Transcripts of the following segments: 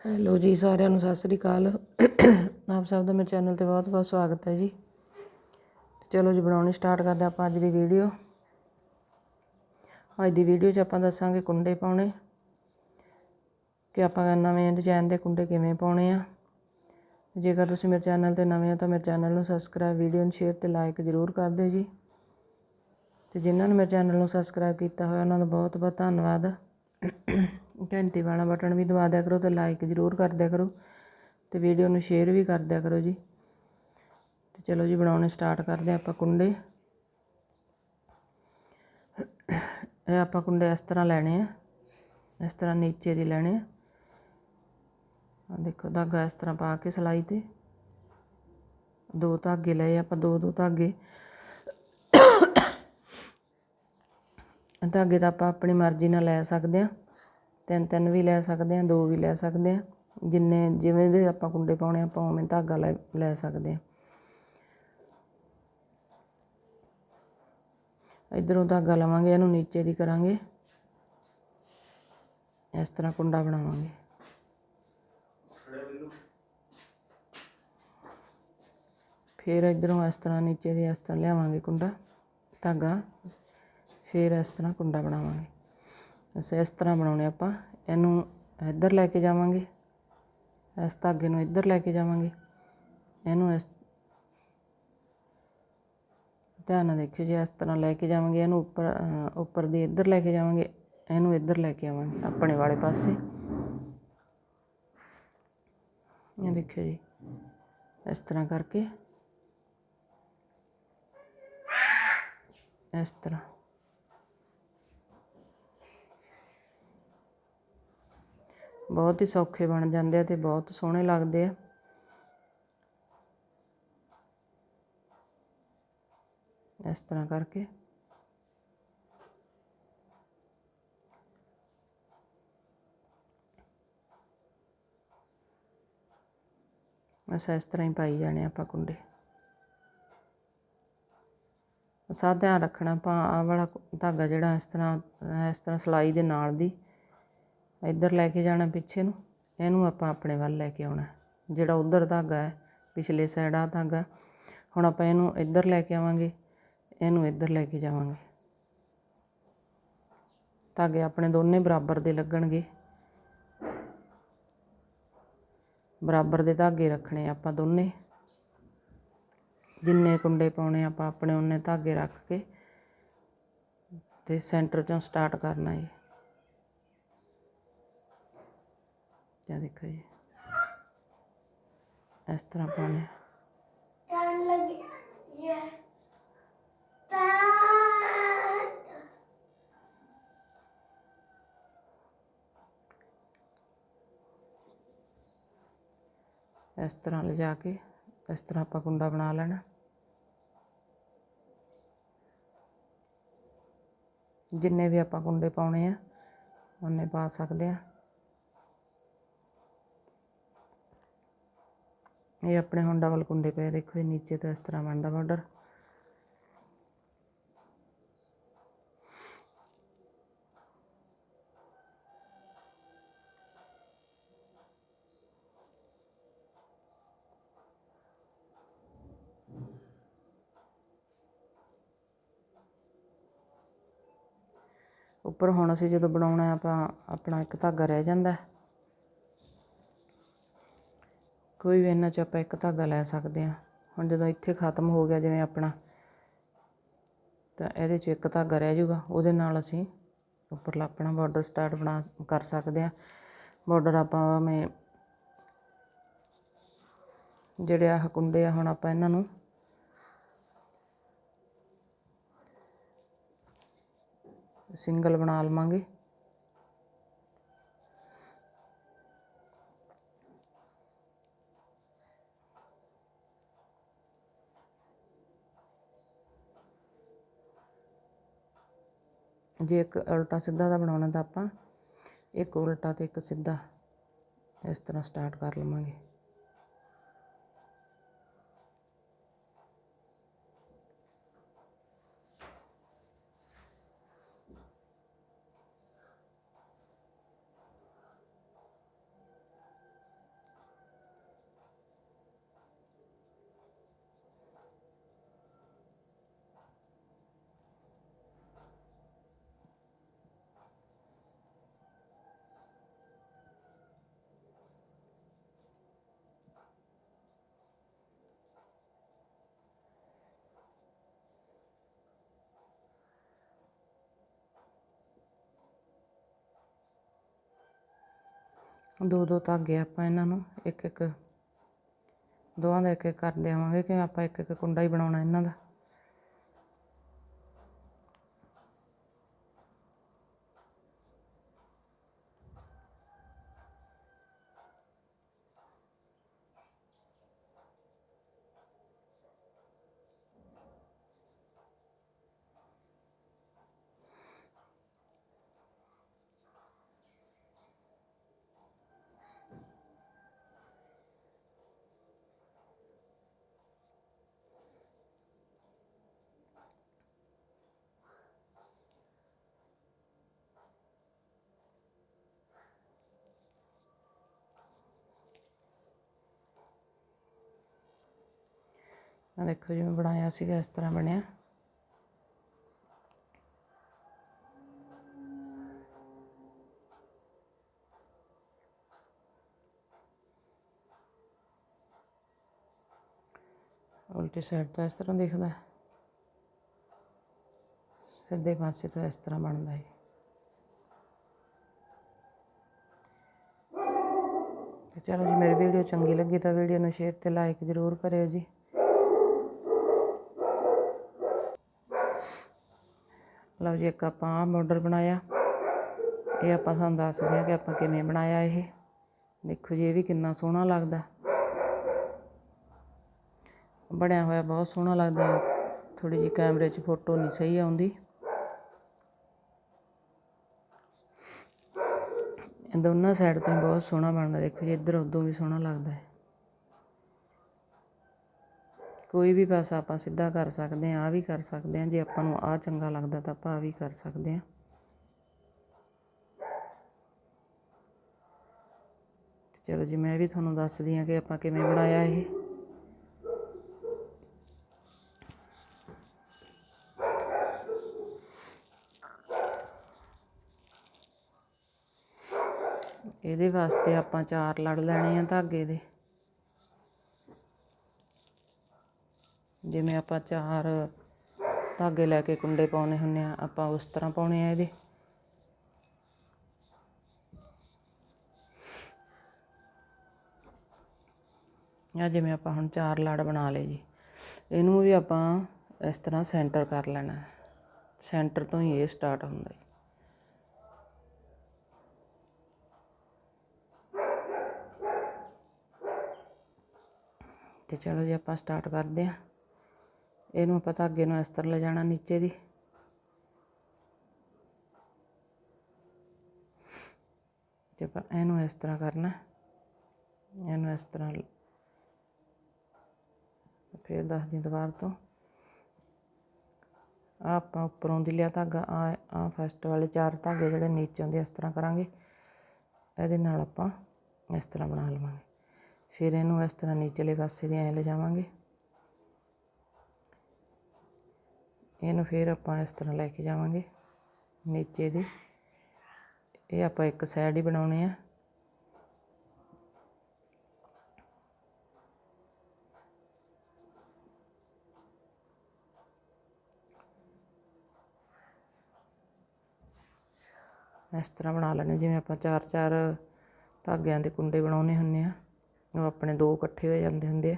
Hello ਜੀ, ਸਾਰਿਆਂ ਨੂੰ ਸਤਿ ਸ੍ਰੀ ਅਕਾਲ। ਆਪ ਸਭ ਦਾ ਮੇਰੇ ਚੈਨਲ ਤੇ ਬਹੁਤ ਬਹੁਤ ਸਵਾਗਤ ਹੈ ਜੀ। ਚਲੋ ਜੀ, ਬਣਾਉਣੀ ਸਟਾਰਟ ਕਰਦੇ ਆਪਾਂ ਅੱਜ ਦੀ ਵੀਡੀਓ। ਅੱਜ ਦੀ ਵੀਡੀਓ 'ਚ ਆਪਾਂ ਦੱਸਾਂਗੇ ਕੁੰਡੇ ਪਾਉਣੇ, ਕਿ ਆਪਾਂ ਨਵੇਂ ਡਿਜ਼ਾਈਨ ਦੇ ਕੁੰਡੇ ਕਿਵੇਂ ਪਾਉਣੇ ਆ। ਜੇਕਰ ਤੁਸੀਂ ਮੇਰੇ ਚੈਨਲ ਤੇ ਨਵੇਂ ਹੋ ਤਾਂ ਮੇਰੇ ਚੈਨਲ ਨੂੰ ਸਬਸਕ੍ਰਾਈਬ, ਵੀਡੀਓ ਨੂੰ ਸ਼ੇਅਰ ਤੇ ਲਾਈਕ ਜ਼ਰੂਰ ਕਰ ਦਿਓ ਜੀ। ਤੇ ਜਿਨ੍ਹਾਂ ਨੇ ਮੇਰੇ ਚੈਨਲ ਨੂੰ ਸਬਸਕ੍ਰਾਈਬ ਕੀਤਾ ਹੋਇਆ, ਉਹਨਾਂ ਦਾ ਬਹੁਤ ਬਹੁਤ ਧੰਨਵਾਦ। ਘੰਟੀ ਵਾਲਾ ਬਟਨ ਵੀ ਦਬਾ ਦਿਆ ਕਰੋ ਤੇ ਲਾਈਕ ਜ਼ਰੂਰ ਕਰ ਦਿਆ ਕਰੋ ਤੇ ਵੀਡੀਓ ਨੂੰ ਸ਼ੇਅਰ ਵੀ ਕਰ ਦਿਆ ਕਰੋ ਜੀ। ਤੇ ਚਲੋ ਜੀ ਬਣਾਉਣੇ ਸਟਾਰਟ ਕਰਦੇ ਆਪਾਂ ਕੁੰਡੇ। ਇਹ ਆਪਾਂ ਕੁੰਡੇ ਇਸ ਤਰ੍ਹਾਂ ਲੈਣੇ ਆ। ਇਸ ਤਰ੍ਹਾਂ ਨੀਚੇ ਦੀ ਲੈਣੇ ਆ। ਆ ਦੇਖੋ, ਧਾਗਾ ਇਸ ਤਰ੍ਹਾਂ ਪਾ ਕੇ ਸਲਾਈ ਤੇ। ਦੋ ਧਾਗੇ ਲਏ ਆਪਾਂ ਦੋ ਦੋ ਧਾਗੇ। ਧਾਗੇ ਤਾਂ ਆਪਾਂ ਆਪਣੀ ਮਰਜ਼ੀ ਨਾਲ ਲੈ ਸਕਦੇ ਆ। ਤਿੰਨ ਤਿੰਨ ਵੀ ਲੈ ਸਕਦੇ ਹਾਂ, ਦੋ ਵੀ ਲੈ ਸਕਦੇ ਹਾਂ। ਜਿੰਨੇ ਜਿਵੇਂ ਦੇ ਆਪਾਂ ਕੁੰਡੇ ਪਾਉਣੇ, ਆਪਾਂ ਉਵੇਂ ਧਾਗਾ ਲੈ ਲੈ ਸਕਦੇ ਹਾਂ। ਇਧਰੋਂ ਧਾਗਾ ਲਵਾਂਗੇ, ਇਹਨੂੰ ਨੀਚੇ ਦੀ ਕਰਾਂਗੇ। ਇਸ ਤਰ੍ਹਾਂ ਕੁੰਡਾ ਬਣਾਵਾਂਗੇ। ਫਿਰ ਇਧਰੋਂ ਇਸ ਤਰ੍ਹਾਂ ਨੀਚੇ ਦੀ ਇਸ ਤਰ੍ਹਾਂ ਲਿਆਵਾਂਗੇ ਕੁੰਡਾ, ਧਾਗਾ। ਫਿਰ ਇਸ ਤਰ੍ਹਾਂ ਕੁੰਡਾ ਬਣਾਵਾਂਗੇ। ਅਸੀਂ ਇਸ ਤਰ੍ਹਾਂ ਬਣਾਉਣੇ ਆਪਾਂ। ਇਹਨੂੰ ਇੱਧਰ ਲੈ ਕੇ ਜਾਵਾਂਗੇ। ਇਸ ਧਾਗੇ ਨੂੰ ਇੱਧਰ ਲੈ ਕੇ ਜਾਵਾਂਗੇ। ਇਹਨੂੰ ਇਸ ਧਿਆਨ ਨਾਲ ਦੇਖਿਓ ਜੀ ਇਸ ਤਰ੍ਹਾਂ ਲੈ ਕੇ ਜਾਵਾਂਗੇ, ਇਹਨੂੰ ਉੱਪਰ ਉੱਪਰ ਦੀ ਇੱਧਰ ਲੈ ਕੇ ਜਾਵਾਂਗੇ, ਇਹਨੂੰ ਇੱਧਰ ਲੈ ਕੇ ਆਵਾਂਗੇ, ਆਪਣੇ ਵਾਲੇ ਪਾਸੇ। ਇਹ ਦੇਖਿਓ ਜੀ, ਇਸ ਤਰ੍ਹਾਂ ਕਰਕੇ। ਇਸ ਤਰ੍ਹਾਂ। ਬਹੁਤ ਹੀ ਸੌਖੇ ਬਣ ਜਾਂਦੇ ਆ ਤੇ ਬਹੁਤ ਸੋਹਣੇ ਲੱਗਦੇ ਆ। ਇਸ ਤਰ੍ਹਾਂ ਕਰਕੇ। ਬਸ ਇਸ ਤਰ੍ਹਾਂ ਹੀ ਪਾਈ ਜਾਣੇ ਆਪਾਂ ਕੁੰਡੇ। ਸਾ ਧਿਆਨ ਰੱਖਣਾ ਆਪਾਂ ਆ ਵਾਲਾ ਧਾਗਾ ਜਿਹੜਾ ਇਸ ਤਰ੍ਹਾਂ ਇਸ ਤਰ੍ਹਾਂ ਸਲਾਈ ਦੇ ਨਾਲ ਦੀ। ਇੱਧਰ ਲੈ ਕੇ ਜਾਣਾ ਪਿੱਛੇ ਨੂੰ, ਇਹਨੂੰ ਆਪਾਂ ਆਪਣੇ ਵੱਲ ਲੈ ਕੇ ਆਉਣਾ। ਜਿਹੜਾ ਉਧਰ ਧਾਗਾ ਹੈ, ਪਿਛਲੇ ਸਾਈਡ ਆ ਧਾਗਾ, ਹੁਣ ਆਪਾਂ ਇਹਨੂੰ ਇੱਧਰ ਲੈ ਕੇ ਆਵਾਂਗੇ, ਇਹਨੂੰ ਇੱਧਰ ਲੈ ਕੇ ਜਾਵਾਂਗੇ। ਧਾਗੇ ਆਪਣੇ ਦੋਨੇ ਬਰਾਬਰ ਦੇ ਲੱਗਣਗੇ। ਬਰਾਬਰ ਦੇ ਧਾਗੇ ਰੱਖਣੇ ਆਪਾਂ ਦੋਨੇ। ਜਿੰਨੇ ਕੁੰਡੇ ਪਾਉਣੇ ਆਪਾਂ ਆਪਣੇ ਉਹਨੇ ਧਾਗੇ ਰੱਖ ਕੇ ਤੇ ਸੈਂਟਰ ਚੋਂ ਸਟਾਰਟ ਕਰਨਾ ਹੈ ਇਹ ਦੇਖੋ ਜੀ ਇਸ ਤਰ੍ਹਾਂ ਪਾਉਣੇ ਟਾਈਮ ਲੱਗ ਇਸ ਤਰ੍ਹਾਂ ਲਿਜਾ ਕੇ ਇਸ ਤਰ੍ਹਾਂ ਆਪਾਂ ਕੁੰਡਾ ਬਣਾ ਲੈਣਾ ਜਿੰਨੇ ਵੀ ਆਪਾਂ ਕੁੰਡੇ ਪਾਉਣੇ ਆ ਉਹਨੇ ਪਾ ਸਕਦੇ ਆ ਇਹ ਆਪਣੇ ਹੁਣ ਡਬਲ ਕੁੰਡੇ ਪਏ ਦੇਖੋ ਇਹ ਨੀਚੇ ਤੋਂ ਇਸ ਤਰ੍ਹਾਂ ਬਣਦਾ ਬਾਰਡਰ ਉੱਪਰ ਹੁਣ ਅਸੀਂ ਜਦੋਂ ਬਣਾਉਣਾ ਆਪਾਂ ਆਪਣਾ ਇੱਕ ਧਾਗਾ ਰਹਿ ਜਾਂਦਾ ਹੈ ਕੋਈ ਵੀ ਇਹਨਾਂ 'ਚ ਆਪਾਂ ਇੱਕ ਧਾਗਾ ਲੈ ਸਕਦੇ ਹਾਂ। ਹੁਣ ਜਦੋਂ ਇੱਥੇ ਖਤਮ ਹੋ ਗਿਆ ਜਿਵੇਂ ਆਪਣਾ, ਤਾਂ ਇਹਦੇ 'ਚ ਇੱਕ ਧਾਗਾ ਰਹਿ ਜਾਊਗਾ। ਉਹਦੇ ਨਾਲ ਅਸੀਂ ਉੱਪਰਲਾ ਆਪਣਾ ਬਾਰਡਰ ਸਟਾਰਟ ਬਣਾ ਕਰ ਸਕਦੇ ਹਾਂ। ਬਾਰਡਰ ਆਪਾਂ ਮੈਂ ਜਿਹੜੇ ਆਹ ਕੁੰਡੇ ਆ, ਹੁਣ ਆਪਾਂ ਇਹਨਾਂ ਨੂੰ ਸਿੰਗਲ ਬਣਾ ਲਵਾਂਗੇ। ਜੇ ਇੱਕ ਉਲਟਾ ਸਿੱਧਾ ਦਾ ਬਣਾਉਣਾ ਤਾਂ ਆਪਾਂ, ਇੱਕ ਉਲਟਾ ਤੇ ਇੱਕ ਸਿੱਧਾ, ਇਸ ਤਰ੍ਹਾਂ ਸਟਾਰਟ ਕਰ ਲਵਾਂਗੇ। ਦੋ ਦੋ ਧਾਗੇ ਆਪਾਂ ਇਹਨਾਂ ਨੂੰ ਇੱਕ ਇੱਕ ਦੋਵਾਂ ਦਾ ਇੱਕ ਇੱਕ ਕਰ ਦੇਵਾਂਗੇ ਕਿ ਆਪਾਂ ਇੱਕ ਇੱਕ ਕੁੰਡਾ ਹੀ ਬਣਾਉਣਾ ਇਹਨਾਂ ਦਾ। ਆ ਦੇਖੋ ਜਿਵੇਂ ਬਣਾਇਆ ਸੀਗਾ, ਇਸ ਤਰ੍ਹਾਂ ਬਣਿਆ। ਉਲਟੀ ਸਾਈਡ ਤੋਂ ਇਸ ਤਰ੍ਹਾਂ ਦਿਖਦਾ। ਸਿੱਧੇ ਪਾਸੇ ਤੋਂ ਇਸ ਤਰ੍ਹਾਂ ਬਣਦਾ ਹੈ ਚਲੋ ਜੀ, ਮੇਰੀ ਵੀਡੀਓ ਚੰਗੀ ਲੱਗੀ ਤਾਂ ਵੀਡੀਓ ਨੂੰ ਸ਼ੇਅਰ ਤੇ ਲਾਈਕ ਜ਼ਰੂਰ ਕਰਿਓ ਜੀ। ਲਓ ਜੀ, ਇੱਕ ਆਪਾਂ ਆਹ ਬਾਰਡਰ ਬਣਾਇਆ। ਇਹ ਆਪਾਂ ਤੁਹਾਨੂੰ ਦੱਸਦੇ ਹਾਂ ਕਿ ਆਪਾਂ ਕਿਵੇਂ ਬਣਾਇਆ ਇਹ। ਦੇਖੋ ਜੀ, ਇਹ ਵੀ ਕਿੰਨਾ ਸੋਹਣਾ ਲੱਗਦਾ। ਬਣਿਆ ਹੋਇਆ ਬਹੁਤ ਸੋਹਣਾ ਲੱਗਦਾ। ਥੋੜੀ ਜਿਹੀ ਕੈਮਰੇ 'ਚ ਫੋਟੋ ਨਹੀਂ ਸਹੀ ਆਉਂਦੀ। ਦੋਨਾਂ ਸਾਈਡ ਤੋਂ ਹੀ ਬਹੁਤ ਸੋਹਣਾ ਬਣਦਾ। ਦੇਖੋ ਜੀ, ਇੱਧਰ ਉਦੋਂ ਵੀ ਸੋਹਣਾ ਲੱਗਦਾ ਹੈ। ਕੋਈ ਵੀ ਪਾਸਾ ਆਪਾਂ ਸਿੱਧਾ ਕਰ ਸਕਦੇ ਹਾਂ, ਆਹ ਵੀ ਕਰ ਸਕਦੇ ਹਾਂ। ਜੇ ਆਪਾਂ ਨੂੰ ਆਹ ਚੰਗਾ ਲੱਗਦਾ ਤਾਂ ਆਪਾਂ ਆਹ ਵੀ ਕਰ ਸਕਦੇ ਹਾਂ। ਚਲੋ ਜੀ, ਮੈਂ ਵੀ ਤੁਹਾਨੂੰ ਦੱਸਦੀ ਹਾਂ ਕਿ ਆਪਾਂ ਕਿਵੇਂ ਬਣਾਇਆ ਇਹ। ਇਹਦੇ ਵਾਸਤੇ ਆਪਾਂ ਚਾਰ ਲੜ ਲੈਣੇ ਆ ਧਾਗੇ ਦੇ। ਜਿਵੇਂ ਆਪਾਂ ਚਾਰ ਧਾਗੇ ਲੈ ਕੇ ਕੁੰਡੇ ਪਾਉਣੇ ਹੁੰਨੇ ਆ, ਆਪਾਂ ਉਸ ਤਰ੍ਹਾਂ ਪਾਉਣੇ ਆ ਇਹਦੇ। ਆ ਜਿਵੇਂ ਆਪਾਂ ਹੁਣ ਚਾਰ ਲੜ ਬਣਾ ਲਏ ਜੀ। ਇਹਨੂੰ ਵੀ ਆਪਾਂ ਇਸ ਤਰ੍ਹਾਂ ਸੈਂਟਰ ਕਰ ਲੈਣਾ ਸੈਂਟਰ ਤੋਂ ਹੀ ਇਹ ਸਟਾਰਟ ਹੁੰਦਾ ਹੈ ਤੇ ਚਲੋ ਜੀ ਆਪਾਂ ਸਟਾਰਟ ਕਰਦੇ ਹਾਂ। ਇਹਨੂੰ ਆਪਾਂ ਧਾਗੇ ਨੂੰ ਇਸ ਤਰ੍ਹਾਂ ਲੈ ਜਾਣਾ ਨੀਚੇ ਦੀ। ਤੇ ਆਪਾਂ ਇਹਨੂੰ ਇਸ ਤਰ੍ਹਾਂ ਕਰਨਾ। ਇਹਨੂੰ ਇਸ ਤਰ੍ਹਾਂ ਫਿਰ ਦੱਸਦੀ ਦੁਬਾਰਾ ਤੋਂ। ਆਹ ਆਪਾਂ ਉੱਪਰੋਂ ਦੀ ਲਿਆ ਧਾਗਾ ਆ ਆ ਫਸਟ ਵਾਲੇ ਚਾਰ ਧਾਗੇ ਜਿਹੜੇ ਨੀਚੇ ਦੇ ਇਸ ਤਰ੍ਹਾਂ ਕਰਾਂਗੇ। ਇਹਦੇ ਨਾਲ ਆਪਾਂ ਇਸ ਤਰ੍ਹਾਂ ਬਣਾ ਲਵਾਂਗੇ। ਫਿਰ ਇਹਨੂੰ ਇਸ ਤਰ੍ਹਾਂ ਨੀਚਲੇ ਪਾਸੇ ਦੀ ਐ ਲੈ ਜਾਵਾਂਗੇ ਇਹਨੂੰ ਫਿਰ ਆਪਾਂ ਇਸ ਤਰ੍ਹਾਂ ਲੈ ਕੇ ਜਾਵਾਂਗੇ ਨੀਚੇ ਦੀ। ਇਹ ਆਪਾਂ ਇੱਕ ਸਾਈਡ ਹੀ ਬਣਾਉਣੇ ਆ। ਇਸ ਤਰ੍ਹਾਂ ਬਣਾ ਲੈਣੇ ਜਿਵੇਂ ਆਪਾਂ ਚਾਰ ਚਾਰ ਧਾਗਿਆਂ ਦੇ ਕੁੰਡੇ ਬਣਾਉਣੇ ਹੁੰਨੇ ਆ, ਉਹ ਆਪਣੇ ਦੋ ਇਕੱਠੇ ਹੋ ਜਾਂਦੇ ਹੁੰਦੇ ਆ।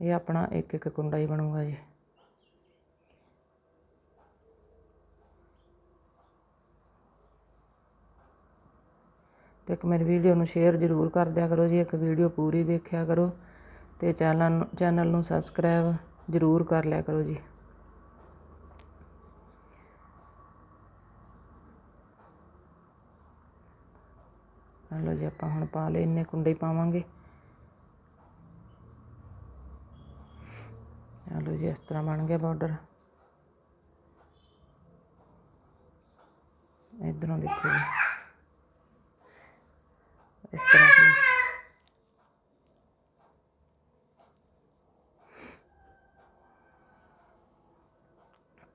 ਇਹ ਆਪਣਾ ਇੱਕ ਇੱਕ ਕੁੰਡਾ ਹੀ ਬਣੂਗਾ ਜੀ। ਅਤੇ ਇੱਕ ਮੇਰੀ ਵੀਡੀਓ ਨੂੰ ਸ਼ੇਅਰ ਜ਼ਰੂਰ ਕਰ ਦਿਆ ਕਰੋ ਜੀ, ਇੱਕ ਵੀਡੀਓ ਪੂਰੀ ਦੇਖਿਆ ਕਰੋ ਅਤੇ ਚੈਨਲ ਨੂੰ ਚੈਨਲ ਨੂੰ ਸਬਸਕ੍ਰਾਈਬ ਜ਼ਰੂਰ ਕਰ ਲਿਆ ਕਰੋ ਜੀ। ਲਓ ਜੀ, ਆਪਾਂ ਹੁਣ ਪਾ ਲਏ, ਇੰਨੇ ਕੁੰਡੇ ਪਾਵਾਂਗੇ। ਲਓ ਜੀ, ਇਸ ਤਰ੍ਹਾਂ ਬਣ ਗਿਆ ਬਾਰਡਰ ਇਧਰੋਂ ਦੇਖੋ ਜੀ। ਇਸ ਤਰ੍ਹਾਂ ਦੀ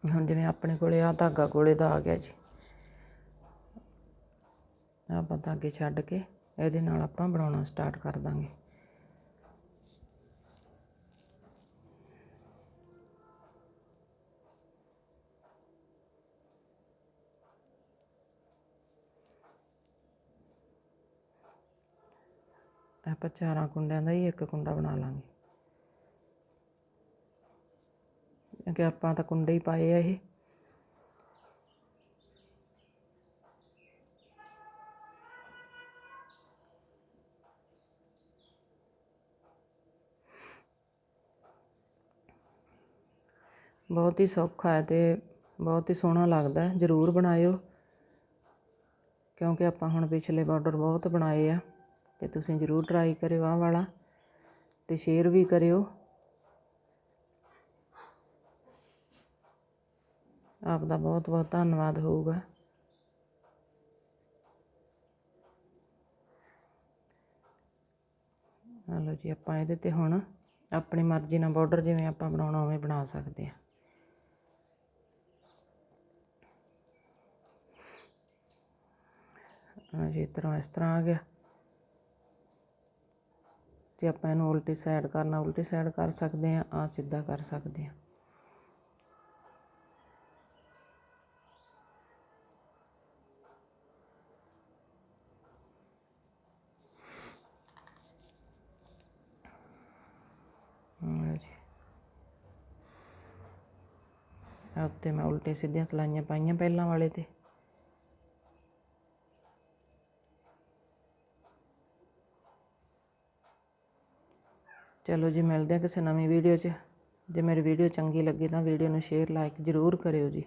ਹੁਣ ਜਿਵੇਂ ਆਪਣੇ ਕੋਲੇ ਆ, ਧਾਗਾ ਕੋਲੇ ਦਾ ਆ ਗਿਆ ਜੀ। ਆਪਾਂ ਧਾਗੇ ਛੱਡ ਕੇ ਇਹਦੇ ਨਾਲ ਆਪਾਂ ਬਣਾਉਣਾ ਸਟਾਰਟ ਕਰ ਦਾਂਗੇ। ਆਪਾਂ ਚਾਰਾਂ ਕੁੰਡਿਆਂ ਦਾ ਹੀ ਇੱਕ ਕੁੰਡਾ ਬਣਾ ਲਾਂਗੇ। ਕਿਉਂਕਿ ਆਪਾਂ ਤਾਂ ਕੁੰਡੇ ਹੀ ਪਾਏ ਆ ਇਹ। ਬਹੁਤ ਹੀ ਸੌਖਾ ਹੈ ਤੇ ਬਹੁਤ ਹੀ ਸੋਹਣਾ ਲੱਗਦਾ ਹੈ। ਜ਼ਰੂਰ ਬਣਾਇਓ। ਕਿਉਂਕਿ ਆਪਾਂ ਹੁਣ ਪਿਛਲੇ ਬਾਰਡਰ ਬਹੁਤ ਬਣਾਏ ਆ। ਤੇ ਤੁਸੀਂ ਜ਼ਰੂਰ ਟਰਾਈ ਕਰਿਓ ਆਹ ਵਾਲਾ ਤੇ ਸ਼ੇਅਰ ਵੀ ਕਰਿਓ। ਆਪ ਦਾ ਬਹੁਤ ਬਹੁਤ ਧੰਨਵਾਦ ਹੋਊਗਾ। ਆ ਲਓ ਜੀ, ਆਪਾਂ ਇਹਦੇ ਤੇ ਹੁਣ ਆਪਣੀ ਮਰਜ਼ੀ ਨਾਲ ਬਾਰਡਰ ਜਿਵੇਂ ਆਪਾਂ ਬਣਾਉਣਾ ਉਵੇਂ ਬਣਾ ਸਕਦੇ ਆ ਹਾਂ ਜੀ ਤਰ੍ਹਾਂ, ਇਸ ਤਰ੍ਹਾਂ ਆ ਗਿਆ। ਅਤੇ ਆਪਾਂ ਇਹਨੂੰ ਉਲਟੀ ਸਾਈਡ ਕਰਨਾ, ਉਲਟੀ ਸਾਈਡ ਕਰ ਸਕਦੇ ਹਾਂ ਆ ਸਿੱਧਾ ਕਰ ਸਕਦੇ ਹਾਂ। ਜੀ। ਉੱਤੇ ਮੈਂ ਉਲਟੇ ਸਿੱਧੀਆਂ ਸਲਾਈਆਂ ਪਾਈਆਂ ਪਹਿਲਾਂ ਵਾਲੇ ਤੇ। ਚਲੋ ਜੀ, ਮਿਲਦੇ ਹਾਂ ਕਿਸੇ ਨਵੀਂ ਵੀਡੀਓ 'ਚ। ਜੇ ਮੇਰੀ ਵੀਡੀਓ ਚੰਗੀ ਲੱਗੀ ਤਾਂ ਵੀਡੀਓ ਨੂੰ ਸ਼ੇਅਰ ਲਾਈਕ ਜ਼ਰੂਰ ਕਰਿਓ ਜੀ।